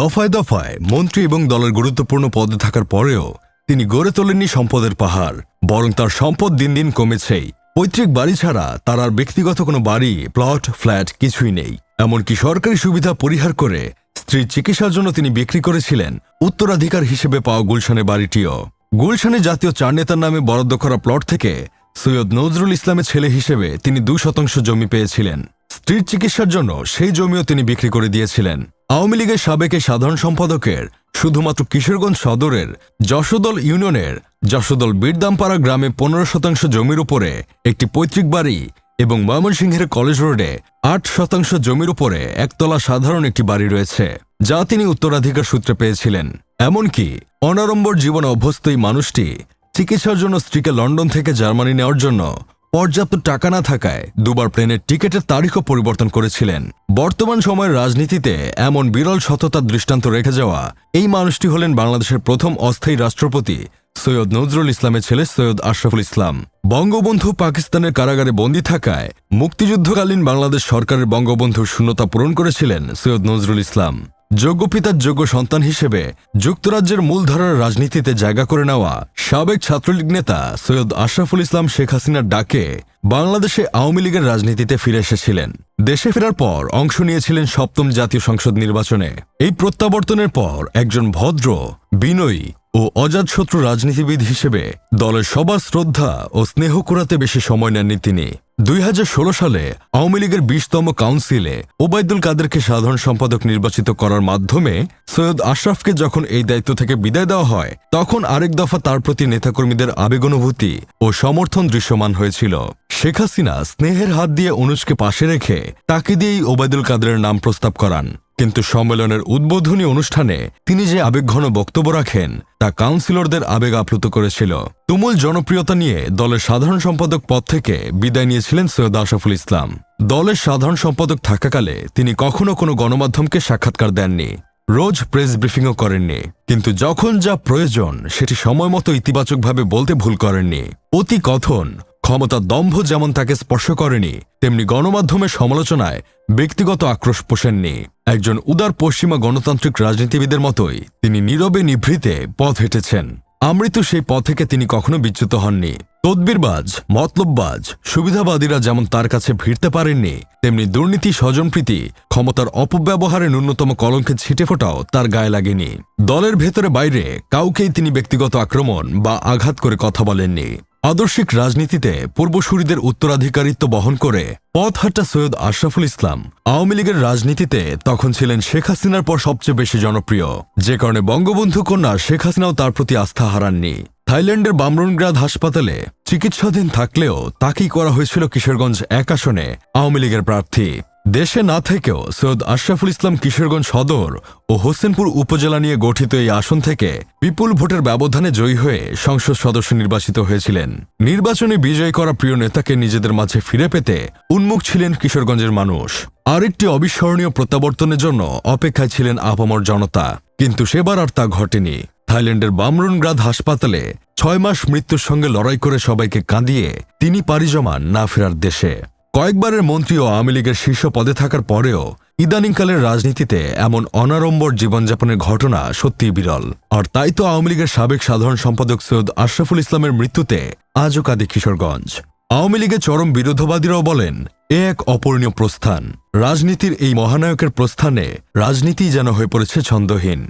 দফায় দফায় মন্ত্রী এবং দলের গুরুত্বপূর্ণ পদে থাকার পরেও তিনি গড়ে তোলেননি সম্পদের পাহাড়, বরং তার সম্পদ দিন দিন কমেছেই। পৈতৃক বাড়ি ছাড়া তার আর ব্যক্তিগত কোনো বাড়ি, প্লট, ফ্ল্যাট কিছুই নেই। এমনকি সরকারি সুবিধা পরিহার করে স্ত্রীর চিকিৎসার জন্য তিনি বিক্রি করেছিলেন উত্তরাধিকার হিসেবে পাওয়া গুলশানের বাড়িটিও। গুলশানে জাতীয় চার নেতার নামে বরাদ্দ করা প্লট থেকে সৈয়দ নজরুল ইসলামের ছেলে হিসেবে তিনি দুই শতাংশ জমি পেয়েছিলেন। স্ত্রীর চিকিৎসার জন্য সেই জমিও তিনি বিক্রি করে দিয়েছিলেন। আওয়ামী লীগের সাবেক সাধারণ সম্পাদকের, শুধুমাত্র কিশোরগঞ্জ সদরের, যশোদল ইউনিয়নের, যশোদল বীরদামপাড়া গ্রামে পনেরো শতাংশ জমির উপরে একটি পৈতৃক বাড়ি এবং ময়মনসিংহের কলেজ রোডে আট শতাংশ জমির উপরে একতলা সাধারণ একটি বাড়ি রয়েছে, যা তিনি উত্তরাধিকার সূত্রে পেয়েছিলেন। এমনকি অনারম্বর জীবনে অভ্যস্ত এই মানুষটি চিকিৎসার জন্য স্ত্রীকে লন্ডন থেকে জার্মানি নেওয়ার জন্য পর্যাপ্ত টাকা না থাকায় দুবার প্লেনের টিকিটের তারিখও পরিবর্তন করেছিলেন। বর্তমান সময়ের রাজনীতিতে এমন বিরল সততার দৃষ্টান্ত রেখে যাওয়া এই মানুষটি হলেন বাংলাদেশের প্রথম অস্থায়ী রাষ্ট্রপতি সৈয়দ নজরুল ইসলামের ছেলে সৈয়দ আশরাফুল ইসলাম। বঙ্গবন্ধু পাকিস্তানের কারাগারে বন্দী থাকায় মুক্তিযুদ্ধকালীন বাংলাদেশ সরকারের বঙ্গবন্ধুর শূন্যতা পূরণ করেছিলেন সৈয়দ নজরুল ইসলাম। যোগ্য পিতার যোগ্য সন্তান হিসেবে যুক্তরাজ্যের মূলধারার রাজনীতিতে জায়গা করে নেওয়া সাবেক ছাত্রলীগ নেতা সৈয়দ আশরাফুল ইসলাম শেখ হাসিনার ডাকে বাংলাদেশে আওয়ামী লীগের রাজনীতিতে ফিরে এসেছিলেন। দেশে ফেরার পর অংশ নিয়েছিলেন সপ্তম জাতীয় সংসদ নির্বাচনে। এই প্রত্যাবর্তনের পর একজন ভদ্র, বিনয়ী ও অজাতশত্রু রাজনীতিবিদ হিসেবে দলের সবার শ্রদ্ধা ও স্নেহ কুড়াতে বেশি সময় নেননি তিনি। দুই হাজার ষোলো সালে আওয়ামী লীগের বিশতম কাউন্সিলে ওবায়দুল কাদেরকে সাধারণ সম্পাদক নির্বাচিত করার মাধ্যমে সৈয়দ আশরাফকে যখন এই দায়িত্ব থেকে বিদায় দেওয়া হয়, তখন আরেক দফা তার প্রতি নেতাকর্মীদের আবেগানুভূতি ও সমর্থন দৃশ্যমান হয়েছিল। শেখ হাসিনা স্নেহের হাত দিয়ে অনুজকে পাশে রেখে তাকে দিয়েই ওবায়দুল কাদেরের নাম প্রস্তাব করান। কিন্তু সম্মেলনের উদ্বোধনী অনুষ্ঠানে তিনি যে আবেগঘন বক্তব্য রাখেন, তা কাউন্সিলরদের আবেগ আপ্লুত করেছিল। তুমুল জনপ্রিয়তা নিয়ে দলের সাধারণ সম্পাদক পদ থেকে বিদায় নিয়েছিলেন সৈয়দ আশরাফুল ইসলাম। দলের সাধারণ সম্পাদক থাকাকালে তিনি কখনো কোনো গণমাধ্যমকে সাক্ষাৎকার দেননি। রোজ প্রেস ব্রিফিংও করেননি। কিন্তু যখন যা প্রয়োজন, সেটি সময় মতো ইতিবাচকভাবে বলতে ভুল করেননি। অতি কথন ক্ষমতার দম্ভ যেমন তাকে স্পর্শ করেনি, তেমনি গণমাধ্যমের সমালোচনায় ব্যক্তিগত আক্রোশ পোষেননি। একজন উদার পশ্চিমা গণতান্ত্রিক রাজনীতিবিদের মতোই তিনি নীরবে নিভৃতে পথ হেঁটেছেন। আমৃত্যু সেই পথ থেকে তিনি কখনো বিচ্যুত হননি। তদবিরবাজ, মতলববাজ, সুবিধাবাদীরা যেমন তার কাছে ভিড়তে পারেননি, তেমনি দুর্নীতি, স্বজনপ্রীতি, ক্ষমতার অপব্যবহারে ন্যূনতম কলঙ্কে ছিটে ফোটাও তার গায়ে লাগেনি। দলের ভেতরে বাইরে কাউকেই তিনি ব্যক্তিগত আক্রমণ বা আঘাত করে কথা বলেননি। আদর্শিক রাজনীতিতে পূর্বসূরিদের উত্তরাধিকারিত্ব বহন করে পথ হাঁটা সৈয়দ আশরাফুল ইসলাম আওয়ামী লীগের রাজনীতিতে তখন ছিলেন শেখ হাসিনার পর সবচেয়ে বেশি জনপ্রিয়। যে কারণে বঙ্গবন্ধু কন্যা শেখ হাসিনাও তার প্রতি আস্থা হারাননি। থাইল্যান্ডের বামরুনগ্রাদ হাসপাতালে চিকিৎসাধীন থাকলেও তাকেই করা হয়েছিল কিশোরগঞ্জ এক আসনে আওয়ামী লীগের প্রার্থী। দেশে না থেকেও সৈয়দ আশরাফুল ইসলাম কিশোরগঞ্জ সদর ও হোসেনপুর উপজেলা নিয়ে গঠিত এই আসন থেকে বিপুল ভোটের ব্যবধানে জয়ী হয়ে সংসদ সদস্য নির্বাচিত হয়েছিলেন। নির্বাচনে বিজয় করা প্রিয় নেতাকে নিজেদের মাঝে ফিরে পেতে উন্মুখ ছিলেন কিশোরগঞ্জের মানুষ। আরেকটি অবিস্মরণীয় প্রত্যাবর্তনের জন্য অপেক্ষায় ছিলেন আপামর জনতা। কিন্তু সেবার আর তা ঘটেনি। থাইল্যান্ডের বামরুনগ্রাদ হাসপাতালে ছয় মাস মৃত্যুর সঙ্গে লড়াই করে সবাইকে কাঁদিয়ে তিনি পাড়ি জমান না ফেরার দেশে। কয়েকবারের মন্ত্রী ও আওয়ামী লীগের শীর্ষ পদে থাকার পরেও ইদানিংকালের রাজনীতিতে এমন অনাড়ম্বর জীবনযাপনের ঘটনা সত্যিই বিরল। আর তাই তো আওয়ামী লীগের সাবেক সাধারণ সম্পাদক সৈয়দ আশরাফুল ইসলামের মৃত্যুতে আজও কাঁদে কিশোরগঞ্জ। আওয়ামী লীগের চরম বিরোধবাদীরাও বলেন, এ এক অপূরণীয় প্রস্থান। রাজনীতির এই মহানায়কের প্রস্থানে রাজনীতি যেন হয়ে পড়েছে ছন্দহীন।